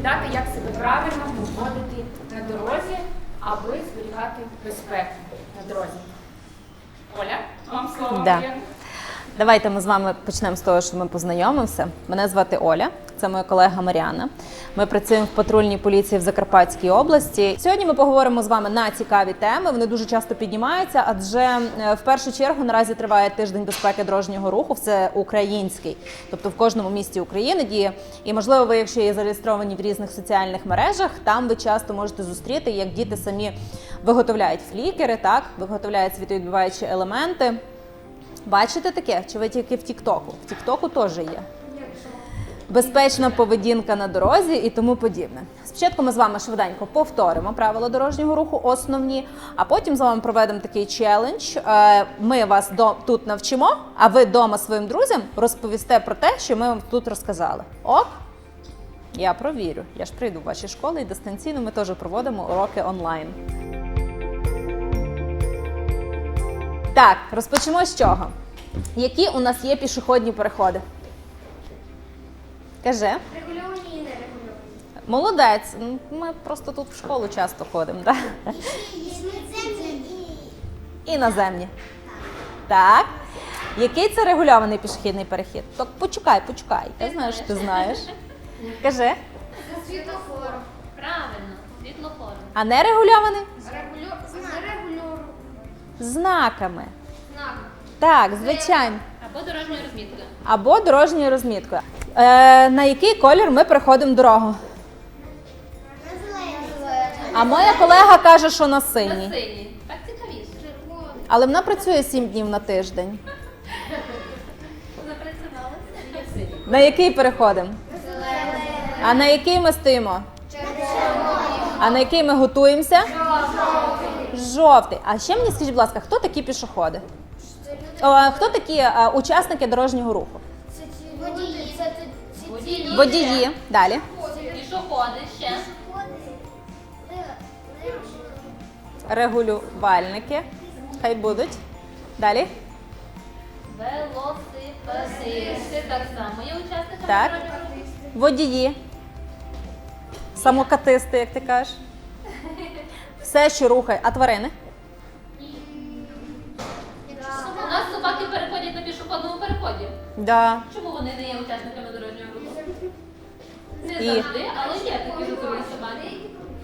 розповідати, як себе правильно поводити на дорозі, аби зберігати безпеку на дорозі. Оля, вам слово. Да. Давайте ми з вами почнемо з того, що ми познайомимося. Мене звати Оля, це моя колега Маріана. Ми працюємо в патрульній поліції в Закарпатській області. Сьогодні ми поговоримо з вами на цікаві теми. Вони дуже часто піднімаються, адже е, в першу чергу наразі триває тиждень безпеки дорожнього руху. Це український, тобто в кожному місті України діє. І можливо, ви, якщо є зареєстровані в різних соціальних мережах, там ви часто можете зустріти, як діти самі виготовляють флікери, так виготовляють світовідбиваючі елементи. Бачите таке? Чи ви тільки в Тіктоку? В Тіктоку теж є. Безпечна поведінка на дорозі і тому подібне. Спочатку ми з вами швиденько повторимо правила дорожнього руху, основні, а потім з вами проведемо такий челендж. Е, Ми вас до, тут навчимо, а ви вдома своїм друзям розповісте про те, що ми вам тут розказали. Ок? Я провірю. Я ж прийду в ваші школи і дистанційно ми теж проводимо уроки онлайн. Так, розпочнемо з чого? Які у нас є пішохідні переходи? Каже. Регульовані і нерегульовані. Молодець. Ми просто тут в школу часто ходимо, так? Підземні і І наземні. Так. Який це регульований пішохідний перехід? Так почекай, почекай. Я знаю, що ти знаєш. Кажи. за світофором. Правильно, світлофором. А не регульований? Регульор... Знаками. Знак. Так, звичайно. Або дорожньою розміткою. Або дорожньою розміткою. Е, на який колір ми переходимо дорогу? А моя колега каже, що на На синій. синій. Так цікавіше. Але вона працює 7 днів на тиждень. На який переходимо? А на який ми стоїмо? А на який ми готуємося? Жовтий. А ще мені скажіть, будь ласка, хто такі пішоходи? О, хто такі е, учасники дорожнього руху? Це ці водії. Водії. Водії. Далі. Пішоходи ще. Регулювальники. Хай будуть. Далі. Велосипедисти так само. Є учасниками Так. Водії. Самокатисти, як ти кажеш. Все, що рухає. А тварини? У нас собаки переходять на пішохідному переході. Да. Чому вони не є учасниками? Не завжди, але є такі розумні собаки.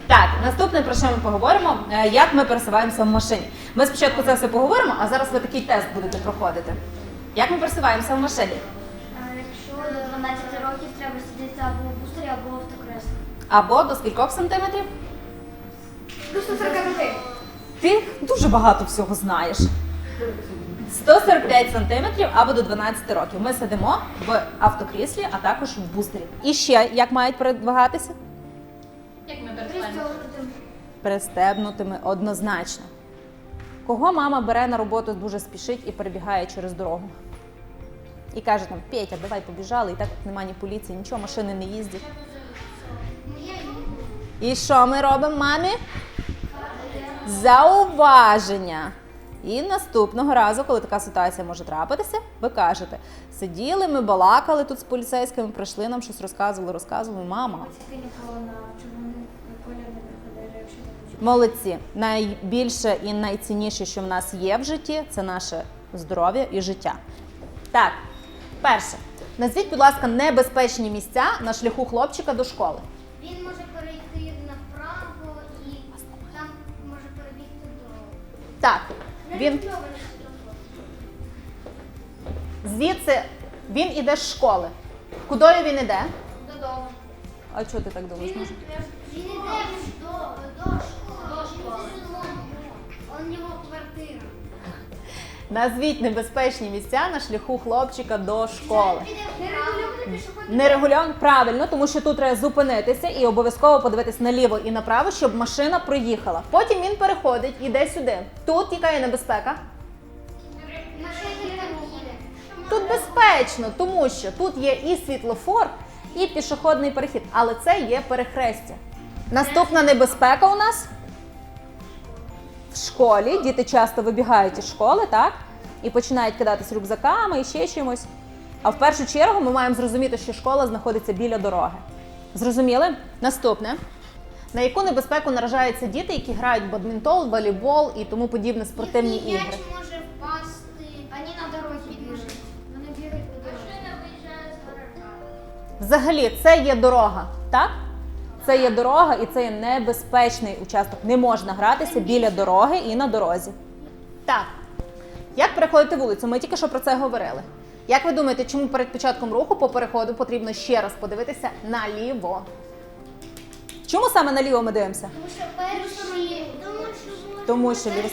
Так, наступне про що ми поговоримо, е, як ми пересуваємося в машині. Ми спочатку це все поговоримо, а зараз ви такий тест будете проходити. Як ми пересуваємося в машині? Якщо до 12 років треба сидіти або в бустері, або в автокреслі. Або до скількох сантиметрів? До 145. Ти дуже багато всього знаєш. 145 сантиметрів або до 12 років. Ми сидимо в автокріслі, а також в бустері. І ще як мають передвигатися? Як ми пересуваємося? Пристебнутими однозначно. Кого мама бере на роботу, дуже спішить і перебігає через дорогу. І каже там, Петя, давай побіжали, і так нема ні поліції, нічого, машини не їздять. І що ми робимо мамі? Зауваження. І наступного разу, коли така ситуація може трапитися, ви кажете: сиділи, ми балакали тут з поліцейськими, прийшли нам щось розказували, розказували. Мама, молодці. Найбільше і найцінніше, що в нас є в житті, це наше здоров'я і життя. Так, перше, назвіть, будь ласка, небезпечні місця на шляху хлопчика до школи. Він може перейти направо і там може перебігти дорогу. Так, він звідси він іде з школи. Кудою він іде? Додому. А чого ти так думаєш? Він може? він іде до, до школи. До школи. Он його квартира. Назвіть небезпечні місця на шляху хлопчика до школи. Нерегульовано правильно, тому що тут треба зупинитися і обов'язково подивитись наліво і направо, щоб машина проїхала. Потім він переходить, іде сюди. Тут яка є небезпека? Тут безпечно, тому що тут є і світлофор, і пішохідний перехід, але це є перехрестя. Наступна небезпека у нас в школі. Діти часто вибігають із школи, так? І починають кидатись рюкзаками і ще чимось. А в першу чергу ми маємо зрозуміти, що школа знаходиться біля дороги. Зрозуміли? Наступне. На яку небезпеку наражаються діти, які грають в бадмінтон, волейбол і тому подібне спортивні Їхній ігри? м'яч може впасти. Вони на дорозі бігають. Вони бігають по дорозі. Машина виїжджає з гаража. Взагалі, це є дорога, так? Це є дорога і це є небезпечний участок. Не можна гратися біля дороги і на дорозі. Так. Як переходити вулицю? Ми тільки що про це говорили. Як ви думаєте, чому перед початком руху по переходу потрібно ще раз подивитися наліво? Чому саме наліво ми дивимося? Тому що перші, тому що Тому що ліво-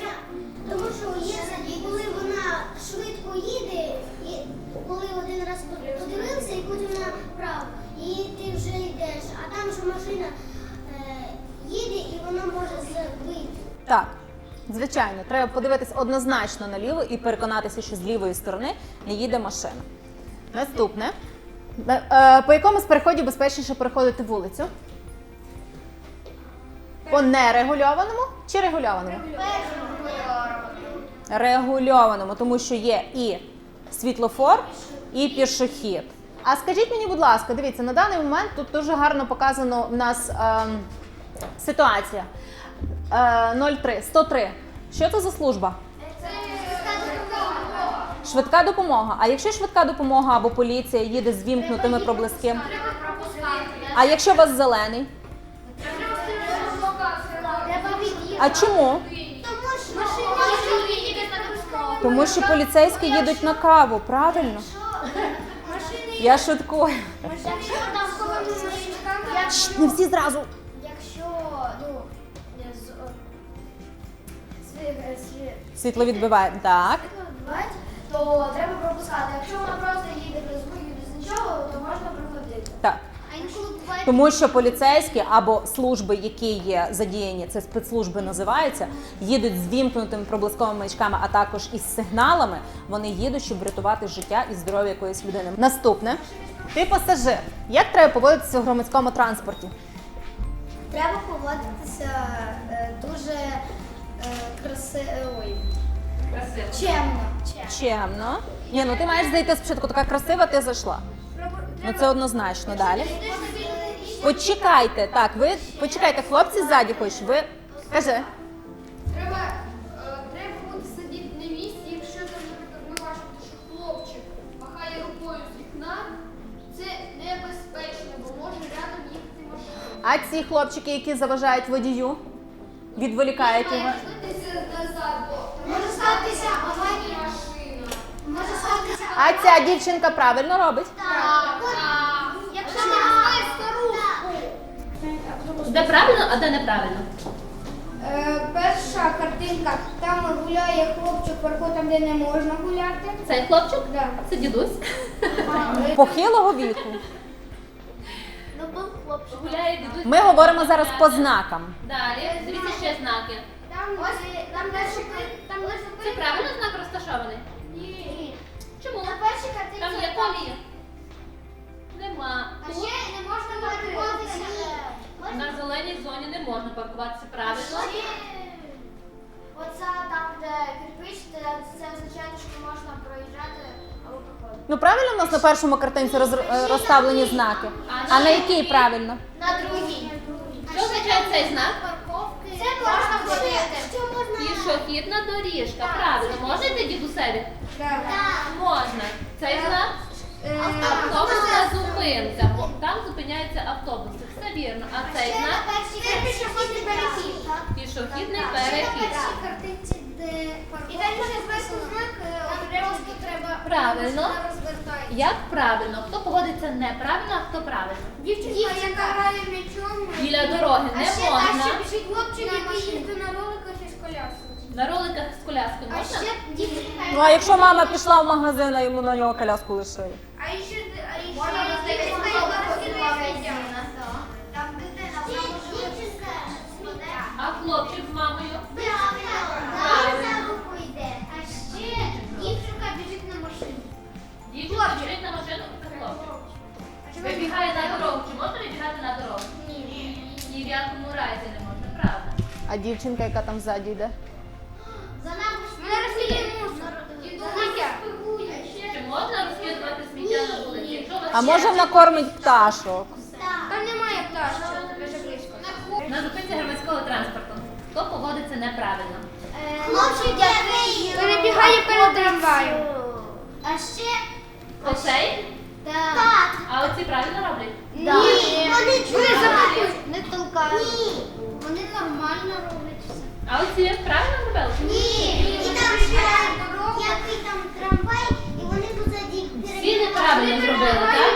тому що є і коли вона швидко їде, і коли один раз подивився, і потім направо, і ти вже йдеш, а там же машина е, їде і вона може збити. Так, звичайно, треба подивитися однозначно наліво і переконатися, що з лівої сторони не їде машина. Наступне. Е, е, По якому з переходів безпечніше переходити вулицю? По нерегульованому чи регульованому? Регульованому, тому що є і світлофор, і пішохід. А скажіть мені, будь ласка, дивіться, на даний момент тут дуже гарно показано в нас ем, ситуація. Е, 03, 103. Що це за служба? Швидка допомога. А якщо швидка допомога або поліція їде з вімкнутими проблисками? А якщо у вас зелений? А чому? Тому що поліцейські їдуть на каву, правильно? Машини Я шуткую. Не всі зразу. Світло відбиває. Так. то треба пропускати. Якщо вона просто їде без звуків, без нічого, то можна проходити. Так. Тому що поліцейські або служби, які є задіяні, це спецслужби називаються, їдуть з вімкнутими проблисковими маячками, а також із сигналами. Вони їдуть, щоб врятувати життя і здоров'я якоїсь людини. Наступне. Ти пасажир. Як треба поводитися в громадському транспорті? треба поводитися е, дуже краси... ой, Красиво. чемно. Чемно. Ні, ну ти маєш зайти спочатку така красива, ти зайшла. Ну це однозначно далі. Почекайте, так, ви почекайте, хлопці ззаді хоч. Ви кажи. Треба, е, треба бути сидіти на місці, якщо там, наприклад, ми бачимо, що хлопчик махає рукою з вікна, це небезпечно, бо може рядом їхати машина. А ці хлопчики, які заважають водію, відволікають його. Має вернутися назад, бо там Може статися аварія. машина. Може статися А ця дівчинка правильно робить. Так. Якщо не має старуху. Де правильно, а де неправильно? Е, перша картинка, там гуляє хлопчик парку, там де не можна гуляти. Цей хлопчик? Да. Це дідусь. Похилого віку. Ну, був хлопчик. Гуляє дідусь. Ми говоримо зараз по знакам. Далі, дивіться ще знаки. Там, де- там де шипи, там де Це правильно знак розташований? Ні. Чому? На першій картинці Там є так. колія. Нема. А Тут ще не можна паркуватися. на зеленій зоні не можна паркуватися правильно. Оце там, де кирпич, це це означає, що можна проїжджати або проходити. Ну правильно в нас на першому картинці роз- е, розставлені знаки. А на якій правильно? На другій. Що означає цей знак? Це можна ходити. Що можна? Пішохідна доріжка. Правильно. Можна йти дідусеві? Так. Можна. Цей знак? Автобусна зупинка. Там зупиняються автобуси. Все вірно. А цей Ще на знак? першій картинці перехід. Пішохідний Ще на перехід. першій картинці, де. І далі вже зверху знак, е, просто треба Правильно. розвертати. Як правильно? Хто поводиться неправильно, а хто правильно? Дівчинка, яка грає м'ячом. Біля дороги А не ще, а можна. ще біжить хлопчик, який їздить на роликах із коляскою. На роликах з коляскою А можна? ще дівчинка, Ну а якщо мама пішла в магазин, а йому на нього коляску лишили? А ще, а ще. Там дитина, може А хлопчик з мамою? Правильно. за руку йде. А ще дівчинка біжить на машині. Дівчинка біжить на машину, це хлопчик. Вибігає на дорогу. Чи можна вибігати на дорогу? Ні. Ні в якому разі не можна, правда. А дівчинка, яка там ззаді йде? А ще- може накормить пташок? Там немає пташок. На зупинці громадського транспорту. Хто поводиться неправильно? Е, хлопчик, який перебігає перед трамваєм. А ще Оцей? так. А оці правильно роблять? Ні, вони толкають. Не толкають. Ні. Вони нормально роблять все. А оці правильно робили? Ні. І там ще який там трамвай, і вони неправильно зробили, так?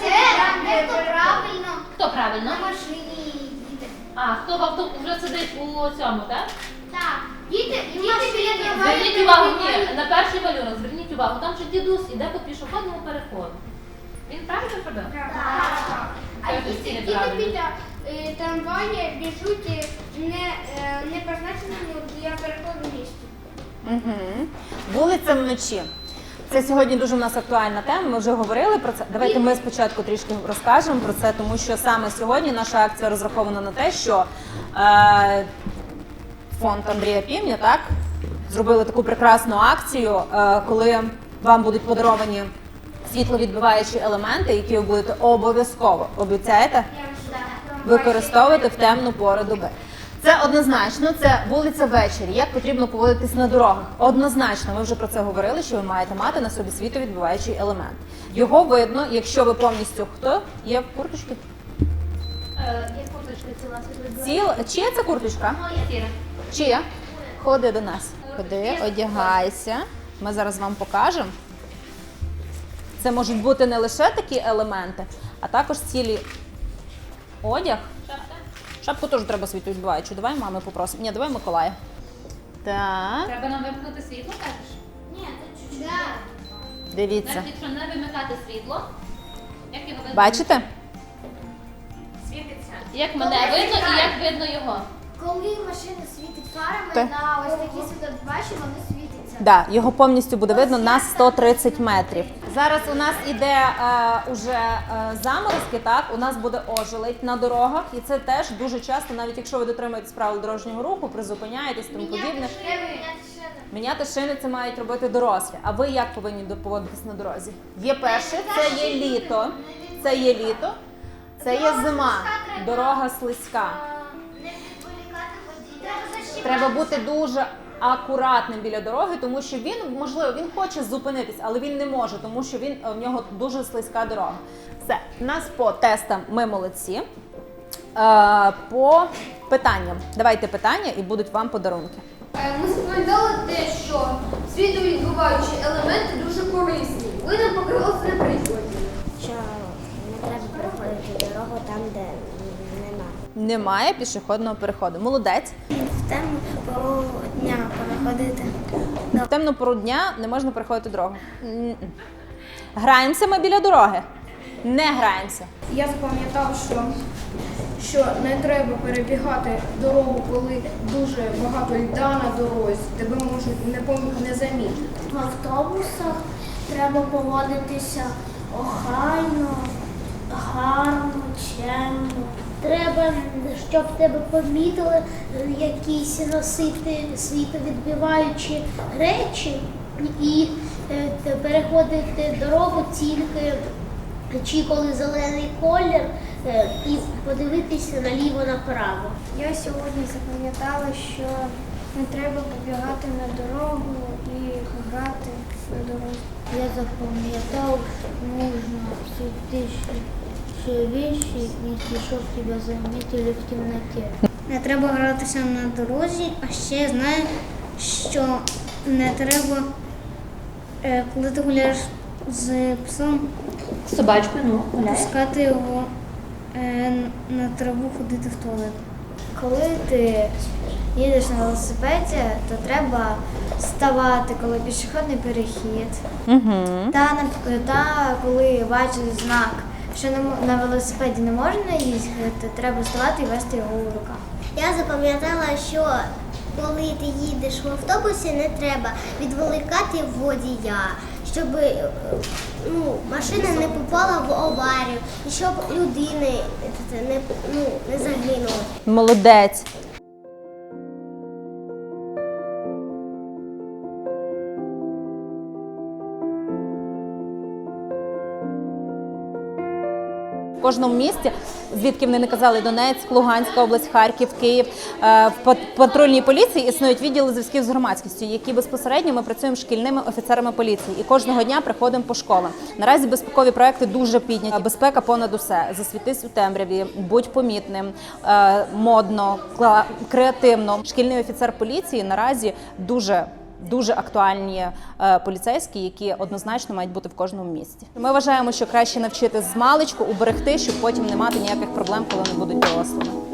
Це правильно. Хто правильно? На машині їде. А, хто в авто вже сидить у цьому, так? Так. Діти, діти біля Зверніть увагу, ні, на перший малюнок, зверніть увагу, там ще дідусь іде по пішохідному переходу. Він правильно зробив? А Це діти, діти правильно. біля е, трамвая біжуть е, не, е, не позначеному для переходу місці. Угу. Вулиця вночі. Це сьогодні дуже в нас актуальна тема. Ми вже говорили про це. Давайте ми спочатку трішки розкажемо про це, тому що саме сьогодні наша акція розрахована на те, що е, фонд Андрія Пімня так зробили таку прекрасну акцію, е, коли вам будуть подаровані світловідбиваючі елементи, які ви будете обов'язково обіцяєте використовувати в темну пору доби. Це однозначно, це вулиця ввечері. Як потрібно поводитись на дорогах? Однозначно, ми вже про це говорили, що ви маєте мати на собі світовідбиваючий елемент. Його видно, якщо ви повністю хто є в курточці? Є курточка ціла Ціл, чия це курточка? Сіра. Чия? Ходи до нас. Ходи, одягайся. Ми зараз вам покажемо. Це можуть бути не лише такі елементи, а також цілі одяг. Шапку теж треба світовідбиваючу. Давай мами попросимо. Ні, давай Миколая. Так, Треба нам вимкнути світло, кажеш? Ні, це чуть-чуть. дивіться. Навіть якщо не вимикати світло, як його видно? Бачите? Світиться. Як мене видно і як видно його. Коли машина світить фарами Так. на ось такі світлодбачі, вони світяться. Да, його повністю буде видно на 130 метрів. Зараз у нас іде е, уже е, заморозки, так у нас буде ожеледь на дорогах, і це теж дуже часто, навіть якщо ви дотримуєтесь правил дорожнього руху, призупиняєтесь тому подібне. Міняти шини це мають робити дорослі. А ви як повинні поводитись на дорозі? Є перше, це є літо, це є літо, це є зима, дорога слизька. Водія. Треба бути дуже акуратним біля дороги, тому що він можливо він хоче зупинитись, але він не може, тому що він в нього дуже слизька дорога. Все, нас по тестам ми молодці. Е, по питанням. Давайте питання і будуть вам подарунки. Е, Ми запам'ятали те, що світовідбиваючі елементи дуже корисні. Ви нам показали на прикладі. Що не треба переходити дорогу там, де немає. Немає пішохідного переходу. Молодець. В тему пору дня переходити. В темну пору дня не можна переходити дорогу. Граємося ми біля дороги. Не граємося. Я запам'ятав, що, що не треба перебігати дорогу, коли дуже багато льда на дорозі, тебе можуть не, пом- не замітити. В автобусах треба поводитися охайно, гарно, чемно. Треба, щоб тебе помітили е, якісь носити світовідбиваючі речі і е, переходити дорогу тільки чи коли зелений колір, е, і подивитися наліво направо. Я сьогодні запам'ятала, що не треба побігати на дорогу і грати на дорозі. Я запам'ятав, нужно все вещи, если чтоб тебя заметили в темноте. Не треба гратися на дорозі, а ще знаю, що не треба, е, коли ти гуляєш з псом, Собачкою, ну, пускати його е, на траву ходити в туалет. Коли ти їдеш на велосипеді, то треба ставати, коли пішохідний перехід. Угу. Та, та коли бачиш знак, що на, на велосипеді не можна їздити, то треба вставати і вести його у руках. Я запам'ятала, що коли ти їдеш в автобусі, не треба відволікати водія, щоб е, ну, машина не попала в аварію, і щоб людини е, не, ну, не загинули. Молодець. Кожному місті, звідки вони не казали Донецьк, Луганська область, Харків, Київ. е, В патрульній поліції існують відділи зв'язків з громадськістю, які безпосередньо ми працюємо шкільними офіцерами поліції і кожного дня приходимо по школам. Наразі безпекові проекти дуже підняті. Безпека понад усе. Засвітись у темряві, будь помітним, е, модно, креативно. Шкільний офіцер поліції наразі дуже. Дуже актуальні е, поліцейські, які однозначно мають бути в кожному місті. Ми вважаємо, що краще навчити з маличку, уберегти, щоб потім не мати ніяких проблем, коли вони будуть дорослими.